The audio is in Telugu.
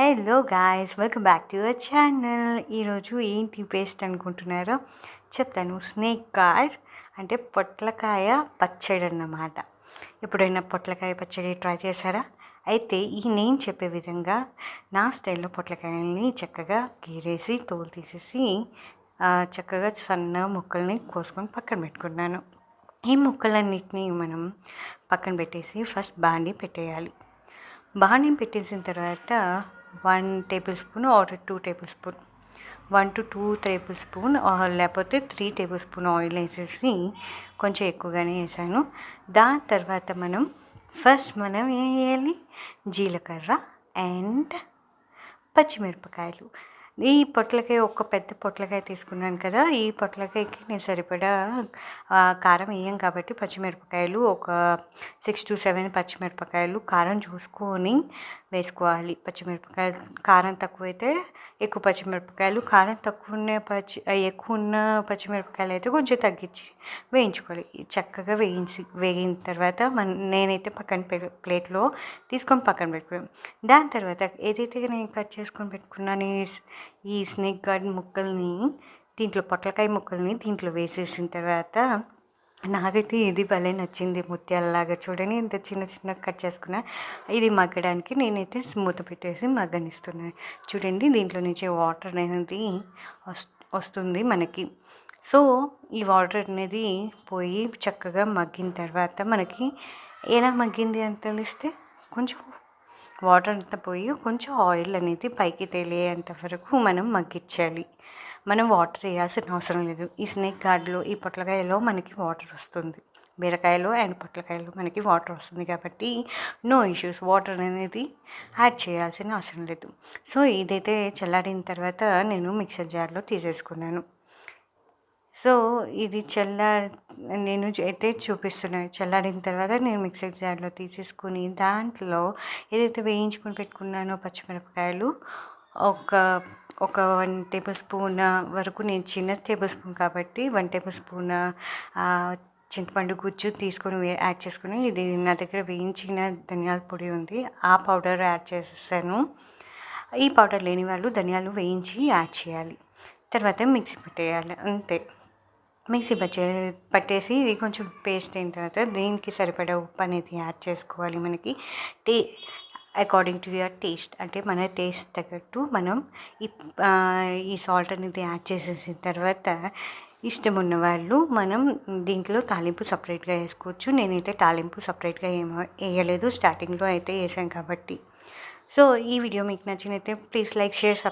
Hello guys welcome back to your channel ఈరోజు ఏంటి పేస్ట్ అనుకుంటున్నారో చెప్తాను. స్నేక్ కార్డ్ అంటే పొట్లకాయ పచ్చడి అన్నమాట. ఎప్పుడైనా పొట్లకాయ పచ్చడి ట్రై చేశారా? అయితే ఈ నేను చెప్పే విధంగా నా స్టైల్లో పొట్లకాయల్ని చక్కగా గీరేసి తోలు తీసేసి చక్కగా సన్న ముక్కల్ని కోసుకొని పక్కన పెట్టుకున్నాను. ఈ ముక్కలన్నిటిని మనం పక్కన పెట్టేసి ఫస్ట్ బాండి పెట్టేయాలి. బాణం పెట్టేసిన తర్వాత one tablespoon or two tablespoon. One to two tablespoon లేకపోతే త్రీ టేబుల్ స్పూన్ ఆయిల్ వేసేసి కొంచెం ఎక్కువగానే వేసాను. దాని తర్వాత మనం ఫస్ట్ మనం ఏం వేయాలి జీలకర్ర అండ్ పచ్చిమిరపకాయలు. ఈ పొట్లకాయ ఒక పెద్ద పొట్లకాయ తీసుకున్నాను కదా ఈ పొట్లకాయకి నేను సరిపడా కారం వేయం కాబట్టి పచ్చిమిరపకాయలు ఒక సిక్స్ టు సెవెన్ పచ్చిమిరపకాయలు కారం చూసుకొని వేసుకోవాలి. పచ్చిమిరపకాయలు కారం తక్కువైతే ఎక్కువ పచ్చిమిరపకాయలు కారం తక్కువ ఉన్న పచ్చి ఎక్కువ ఉన్న పచ్చిమిరపకాయలు అయితే కొంచెం తగ్గించి వేయించుకోవాలి. చక్కగా వేయించి వేగిన తర్వాత మన నేనైతే పక్కన పె- ప్లేట్లో తీసుకొని పక్కన పెట్టుకున్నాను. దాని తర్వాత ఏదైతే నేను కట్ చేసుకొని పెట్టుకున్నాను ఈ ఈ స్నేక్ గార్డ్ ముక్కల్ని దీంట్లో పొట్లకాయ ముక్కల్ని దీంట్లో వేసేసిన తర్వాత నాకైతే ఇది భలే నచ్చింది ముత్యాలలాగా చూడండి. ఇంత చిన్న చిన్న కట్ చేసుకున్నా ఇది మగ్గడానికి నేనైతే మూత పెట్టేసి మగ్గనిస్తున్నాను చూడండి దీంట్లో నుంచి వాటర్ అనేది వస్- వస్తుంది మనకి. సో ఈ వాటర్ అనేది పోయి చక్కగా మగ్గిన తర్వాత మనకి ఎలా మగ్గింది అని తెలిస్తే కొంచెం వాటర్ అంతా పోయి కొంచెం ఆయిల్ అనేది పైకి తేలేంత వరకు మనం మగ్గించాలి. మనం వాటర్ వేయాల్సిన అవసరం లేదు. ఈ స్నేక్ గార్డ్లో ఈ పొట్లకాయలో మనకి వాటర్ వస్తుంది. బీరకాయలు అండ్ పొట్లకాయలు మనకి వాటర్ వస్తుంది కాబట్టి నో ఇష్యూస్. వాటర్ అనేది యాడ్ చేయాల్సిన అవసరం లేదు. సో ఇదైతే చల్లారిన తర్వాత నేను మిక్సర్ జార్లో తీసేసుకున్నాను. సో ఇది చల్ల నేను అయితే చూపిస్తున్నాను. చల్లారిన తర్వాత నేను మిక్సర్ జార్లో తీసేసుకుని దాంట్లో ఏదైతే వేయించుకొని పెట్టుకున్నానో పచ్చిమిరపకాయలు ఒక ఒక వన్ టేబుల్ స్పూన్ వరకు నేను చిన్న టేబుల్ స్పూన్ కాబట్టి వన్ టేబుల్ స్పూన్ చింతపండు గుజ్జు తీసుకొని వే- యాడ్ చేసుకుని ఇది నా దగ్గర వేయించిన ధనియాల పొడి ఉంది. ఆ పౌడర్ యాడ్ చేసేసాను. ఈ పౌడర్ లేని వాళ్ళు ధనియాలు వేయించి యాడ్ చేయాలి. తర్వాత మిక్సీ పెట్టేయాలి. అంతే. మిక్సీ పట్టే పట్టేసి ఇది కొంచెం పేస్ట్ అయిన తర్వాత దీనికి సరిపడా ఉప్పు అనేది యాడ్ చేసుకోవాలి మనకి. టే అకార్డింగ్ టు యువర్ టేస్ట్ అంటే మన టేస్ట్ తగ్గట్టు మనం ఈ ఈ సాల్ట్ అనేది యాడ్ చేసేసిన తర్వాత ఇష్టం ఉన్న వాళ్ళు మనం దీంట్లో తాలింపు సపరేట్గా వేసుకోవచ్చు. నేనైతే తాలింపు సపరేట్గా ఏమో వేయలేదు. స్టార్టింగ్లో అయితే వేసాను కాబట్టి. సో ఈ వీడియో మీకు నచ్చినైతే ప్లీజ్ లైక్ షేర్ సబ్స్క్రైబ్